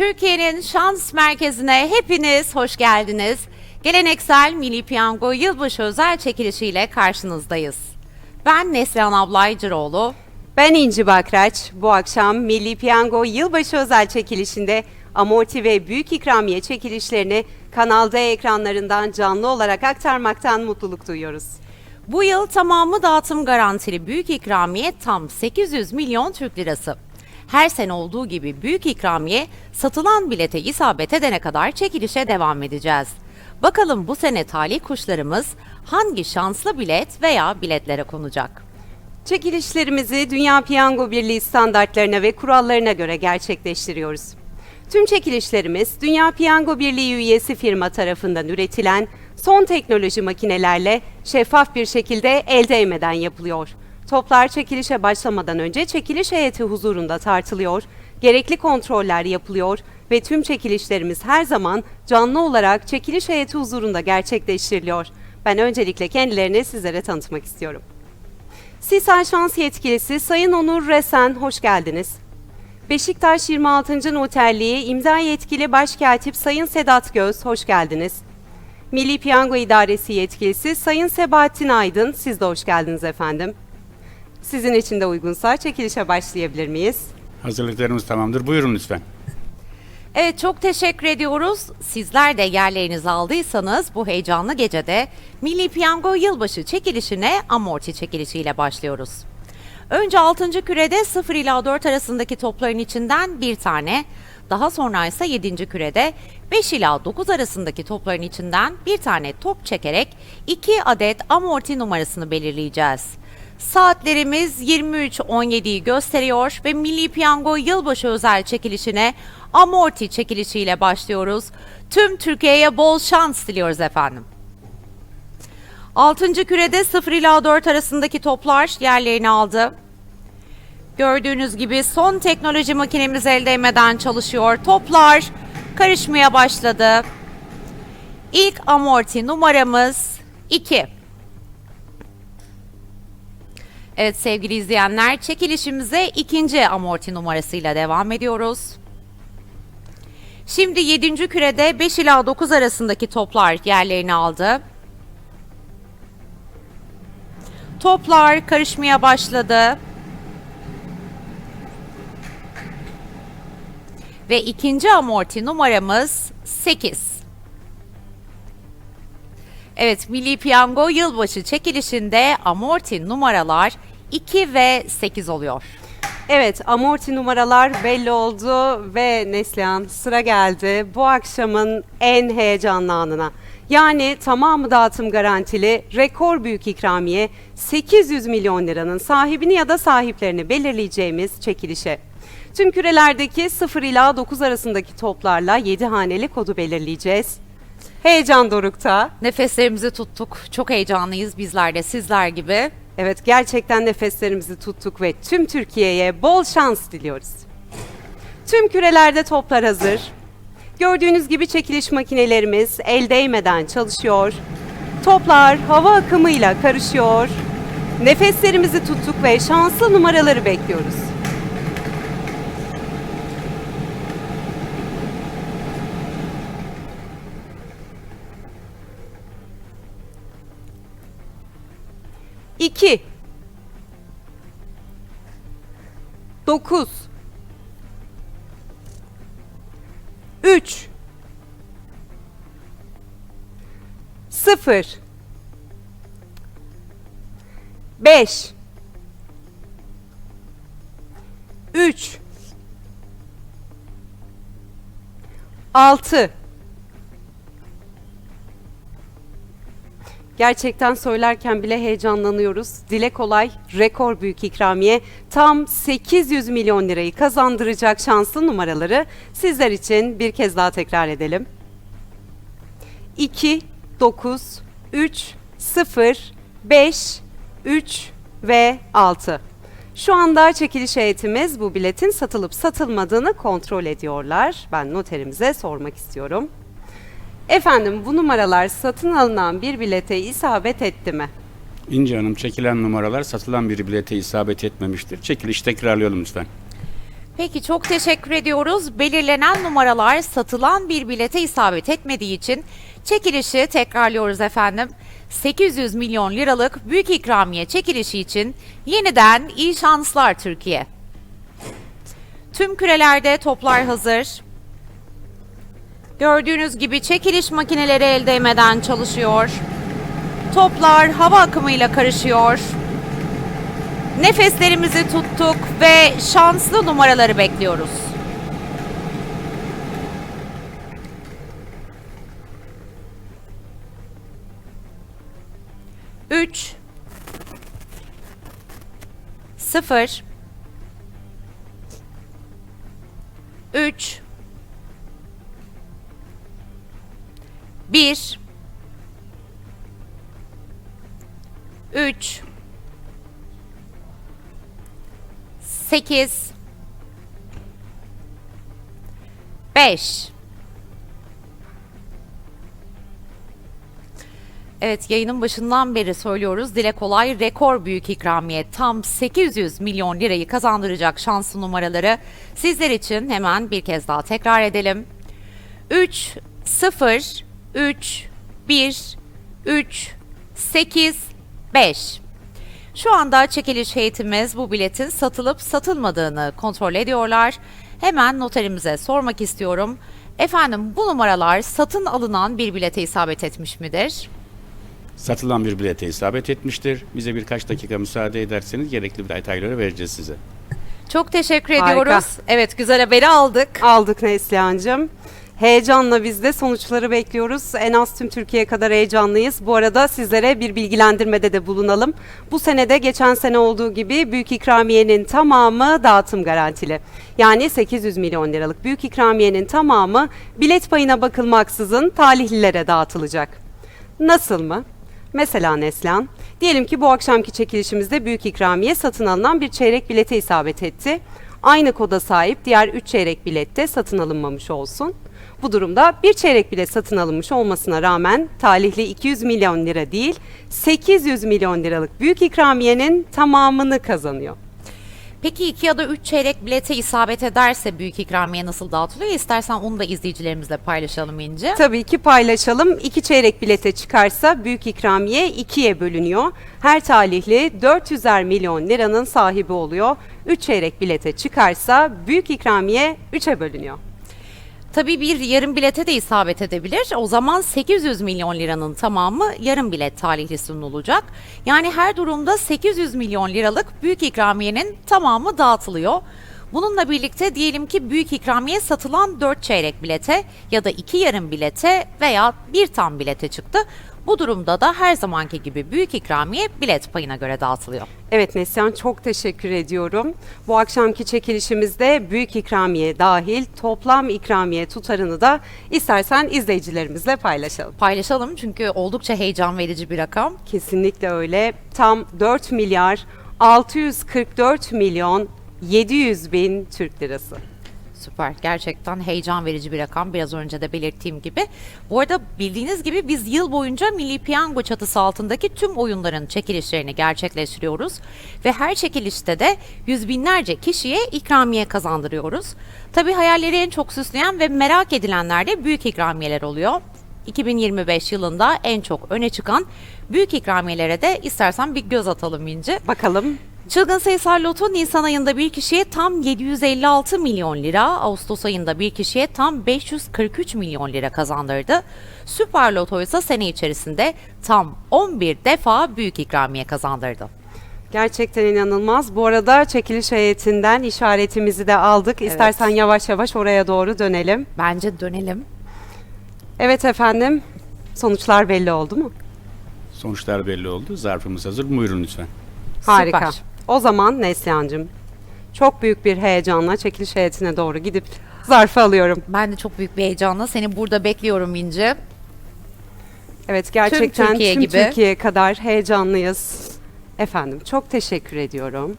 Türkiye'nin şans merkezine hepiniz hoş geldiniz. Geleneksel Milli Piyango Yılbaşı özel çekilişiyle karşınızdayız. Ben Neslihan Ablaycıroğlu. Ben İnci Bakraç. Bu akşam Milli Piyango Yılbaşı özel çekilişinde amorti ve büyük ikramiye çekilişlerini Kanal D ekranlarından canlı olarak aktarmaktan mutluluk duyuyoruz. Bu yıl tamamı dağıtım garantili büyük ikramiye tam 800 milyon Türk lirası. Her sene olduğu gibi büyük ikramiye satılan bilete isabet edene kadar çekilişe devam edeceğiz. Bakalım bu sene talih kuşlarımız hangi şanslı bilet veya biletlere konacak? Çekilişlerimizi Dünya Piyango Birliği standartlarına ve kurallarına göre gerçekleştiriyoruz. Tüm çekilişlerimiz Dünya Piyango Birliği üyesi firma tarafından üretilen son teknoloji makinelerle şeffaf bir şekilde el değmeden yapılıyor. Toplar çekilişe başlamadan önce çekiliş heyeti huzurunda tartılıyor, gerekli kontroller yapılıyor ve tüm çekilişlerimiz her zaman canlı olarak çekiliş heyeti huzurunda gerçekleştiriliyor. Ben öncelikle kendilerini sizlere tanıtmak istiyorum. Sisal Şans Yetkilisi Sayın Onur Resen, hoş geldiniz. Beşiktaş 26. Noterliği İmza Yetkili Başkatip Sayın Sedat Göz, hoş geldiniz. Milli Piyango İdaresi Yetkilisi Sayın Sebahattin Aydın, siz de hoş geldiniz efendim. Sizin için de uygunsa çekilişe başlayabilir miyiz? Hazırlıklarımız tamamdır. Buyurun lütfen. Evet çok teşekkür ediyoruz. Sizler de yerlerinizi aldıysanız bu heyecanlı gecede Milli Piyango Yılbaşı çekilişine amorti çekilişiyle başlıyoruz. Önce 6. kürede 0 ila 4 arasındaki topların içinden bir tane, daha sonra ise 7. kürede 5 ila 9 arasındaki topların içinden bir tane top çekerek 2 adet amorti numarasını belirleyeceğiz. Saatlerimiz 23.17'yi gösteriyor ve Milli Piyango Yılbaşı özel çekilişine amorti çekilişiyle başlıyoruz. Tüm Türkiye'ye bol şans diliyoruz efendim. 6. kürede 0 ila 4 arasındaki toplar yerlerini aldı. Gördüğünüz gibi son teknoloji makinemiz el değmeden çalışıyor. Toplar karışmaya başladı. İlk amorti numaramız 2. Evet sevgili izleyenler çekilişimize ikinci amorti numarasıyla devam ediyoruz. Şimdi 7. kürede 5 ila 9 arasındaki toplar yerlerini aldı. Toplar karışmaya başladı. Ve ikinci amorti numaramız 8. Evet, Milli Piyango yılbaşı çekilişinde amorti numaralar 2 ve 8 oluyor. Evet, amorti numaralar belli oldu ve Neslihan sıra geldi bu akşamın en heyecanlı anına. Yani tamamı dağıtım garantili rekor büyük ikramiye 800 milyon liranın sahibini ya da sahiplerini belirleyeceğimiz çekilişe. Tüm kürelerdeki 0 ila 9 arasındaki toplarla 7 haneli kodu belirleyeceğiz. Heyecan dorukta. Nefeslerimizi tuttuk. Çok heyecanlıyız bizler de sizler gibi. Evet gerçekten nefeslerimizi tuttuk ve tüm Türkiye'ye bol şans diliyoruz. Tüm kürelerde toplar hazır. Gördüğünüz gibi çekiliş makinelerimiz el değmeden çalışıyor. Toplar hava akımıyla karışıyor. Nefeslerimizi tuttuk ve şanslı numaraları bekliyoruz. İki. Dokuz. Üç. Sıfır. Beş. Üç. Altı. Gerçekten söylerken bile heyecanlanıyoruz. Dile kolay, rekor büyük ikramiye tam 800 milyon lirayı kazandıracak şanslı numaraları sizler için bir kez daha tekrar edelim. 2, 9, 3, 0, 5, 3 ve 6. Şu anda çekiliş heyetimiz bu biletin satılıp satılmadığını kontrol ediyorlar. Ben noterimize sormak istiyorum. Efendim bu numaralar satın alınan bir bilete isabet etti mi? İnci Hanım çekilen numaralar satılan bir bilete isabet etmemiştir. Çekiliş tekrarlayalım lütfen. Peki çok teşekkür ediyoruz. Belirlenen numaralar satılan bir bilete isabet etmediği için çekilişi tekrarlıyoruz efendim. 800 milyon liralık büyük ikramiye çekilişi için yeniden iyi şanslar Türkiye. Tüm kürelerde toplar hazır. Gördüğünüz gibi çekiliş makineleri el değmeden çalışıyor. Toplar hava akımıyla karışıyor. Nefeslerimizi tuttuk ve şanslı numaraları bekliyoruz. Üç. Sıfır. Üç. Bir. Üç. 8 5 Evet yayının başından beri söylüyoruz. Dile kolay rekor büyük ikramiye tam 800 milyon lirayı kazandıracak şanslı numaraları sizler için hemen bir kez daha tekrar edelim. 3 0 3 1 3 8 5 şu anda çekiliş heyetimiz bu biletin satılıp satılmadığını kontrol ediyorlar. Hemen noterimize sormak istiyorum. Efendim bu numaralar satın alınan bir bilete isabet etmiş midir? Satılan bir bilete isabet etmiştir. Bize birkaç dakika müsaade ederseniz gerekli detayları vereceğiz size. Çok teşekkür Harika. ediyoruz. Evet güzel haberi aldık. Aldık Neslihan'cığım. Heyecanla biz de sonuçları bekliyoruz. En az tüm Türkiye kadar heyecanlıyız. Bu arada sizlere bir bilgilendirmede de bulunalım. Bu senede geçen sene olduğu gibi büyük ikramiyenin tamamı dağıtım garantili. Yani 800 milyon liralık büyük ikramiyenin tamamı bilet payına bakılmaksızın talihlilere dağıtılacak. Nasıl mı? Mesela Neslihan, diyelim ki bu akşamki çekilişimizde büyük ikramiye satın alınan bir çeyrek bilete isabet etti. Aynı koda sahip diğer 3 çeyrek bilette satın alınmamış olsun. Bu durumda bir çeyrek bilet satın alınmış olmasına rağmen talihli 200 milyon lira değil 800 milyon liralık büyük ikramiyenin tamamını kazanıyor. Peki iki ya da üç çeyrek bilete isabet ederse büyük ikramiye nasıl dağıtılıyor? İstersen onu da izleyicilerimizle paylaşalım İnci. Tabii ki paylaşalım. İki çeyrek bilete çıkarsa büyük ikramiye ikiye bölünüyor. Her talihli 400'er milyon liranın sahibi oluyor. Üç çeyrek bilete çıkarsa büyük ikramiye üçe bölünüyor. Tabii bir yarım bilete de isabet edebilir. O zaman 800 milyon liranın tamamı yarım bilet talihlisinin olacak. Yani her durumda 800 milyon liralık büyük ikramiyenin tamamı dağıtılıyor. Bununla birlikte diyelim ki büyük ikramiye satılan 4 çeyrek bilete ya da 2 yarım bilete veya bir tam bilete çıktı. Bu durumda da her zamanki gibi büyük ikramiye bilet payına göre dağıtılıyor. Evet Neslihan çok teşekkür ediyorum. Bu akşamki çekilişimizde büyük ikramiye dahil toplam ikramiye tutarını da istersen izleyicilerimizle paylaşalım. Paylaşalım çünkü oldukça heyecan verici bir rakam. Kesinlikle öyle. Tam 4 milyar 644 milyon 700 bin Türk lirası. Süper. Gerçekten heyecan verici bir rakam. Biraz önce de belirttiğim gibi. Bu arada bildiğiniz gibi biz yıl boyunca Milli Piyango çatısı altındaki tüm oyunların çekilişlerini gerçekleştiriyoruz. Ve her çekilişte de yüz binlerce kişiye ikramiye kazandırıyoruz. Tabii hayalleri en çok süsleyen ve merak edilenler de büyük ikramiyeler oluyor. 2025 yılında en çok öne çıkan büyük ikramiyelere de istersen bir göz atalım İnci. Bakalım Çılgın sayısal loto Nisan ayında bir kişiye tam 756 milyon lira, Ağustos ayında bir kişiye tam 543 milyon lira kazandırdı. Süper Loto ise sene içerisinde tam 11 defa büyük ikramiye kazandırdı. gerçekten inanılmaz. Bu arada çekiliş heyetinden işaretimizi de aldık. İstersen yavaş yavaş oraya doğru dönelim. Bence dönelim. Evet efendim. Sonuçlar belli oldu mu? Sonuçlar belli oldu. Zarfımız hazır. Buyurun lütfen. Harika. Süper. O zaman Neslihan'cığım çok büyük bir heyecanla çekiliş heyetine doğru gidip zarfı alıyorum. Ben de çok büyük bir heyecanla seni burada bekliyorum İnci. Evet gerçekten tüm Türkiye Türkiye, gibi. kadar heyecanlıyız. Efendim çok teşekkür ediyorum.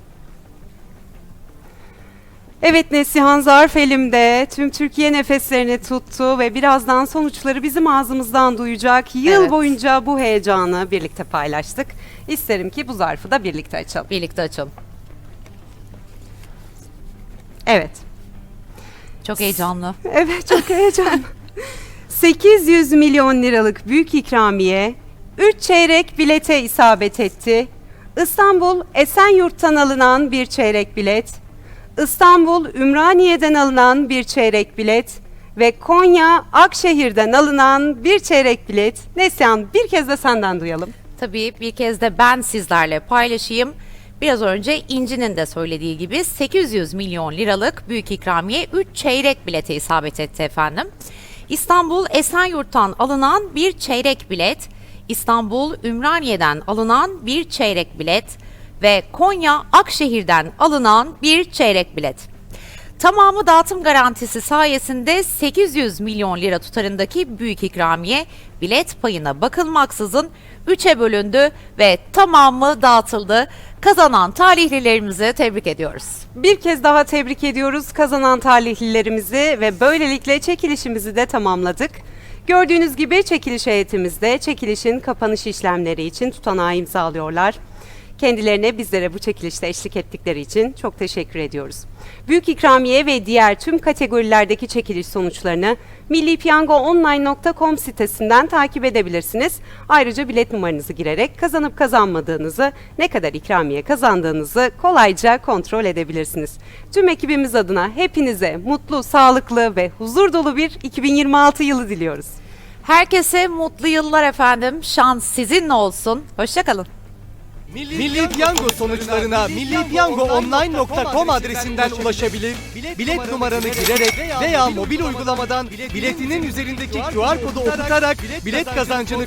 Evet Neslihan zarf elimde. Tüm Türkiye nefeslerini tuttu ve birazdan sonuçları bizim ağzımızdan duyacak. Yıl Evet. boyunca bu heyecanı birlikte paylaştık. İsterim ki bu zarfı da birlikte açalım. Birlikte açalım. Evet. Çok heyecanlı. Evet çok heyecanlı. 800 milyon liralık büyük ikramiye 3 çeyrek bilete isabet etti. İstanbul Esenyurt'tan alınan bir çeyrek bilet, İstanbul Ümraniye'den alınan bir çeyrek bilet ve Konya Akşehir'den alınan bir çeyrek bilet. Neslihan bir kez de senden duyalım. Tabii bir kez de ben sizlerle paylaşayım. Biraz önce İnci'nin de söylediği gibi 800 milyon liralık büyük ikramiye 3 çeyrek bilete isabet etti efendim. İstanbul Esenyurt'tan alınan bir çeyrek bilet, İstanbul Ümraniye'den alınan bir çeyrek bilet ve Konya Akşehir'den alınan bir çeyrek bilet. Tamamı dağıtım garantisi sayesinde 800 milyon lira tutarındaki büyük ikramiye bilet payına bakılmaksızın 3'e bölündü ve tamamı dağıtıldı. Kazanan talihlilerimizi tebrik ediyoruz. Bir kez daha tebrik ediyoruz kazanan talihlilerimizi ve böylelikle çekilişimizi de tamamladık. Gördüğünüz gibi çekiliş heyetimizde çekilişin kapanış işlemleri için tutanağı imzalıyorlar. Kendilerine bizlere bu çekilişte eşlik ettikleri için çok teşekkür ediyoruz. Büyük ikramiye ve diğer tüm kategorilerdeki çekiliş sonuçlarını millipiyangoonline.com sitesinden takip edebilirsiniz. Ayrıca bilet numaranızı girerek kazanıp kazanmadığınızı, ne kadar ikramiye kazandığınızı kolayca kontrol edebilirsiniz. Tüm ekibimiz adına hepinize mutlu, sağlıklı ve huzur dolu bir 2026 yılı diliyoruz. Herkese mutlu yıllar efendim. Şans sizinle olsun. Hoşçakalın. Milli Piyango sonuçlarına millipiyangoonline.com adresinden ulaşabilir, bilet numaranı girerek veya mobil uygulamadan biletinin üzerindeki QR kodu okutarak bilet kazancını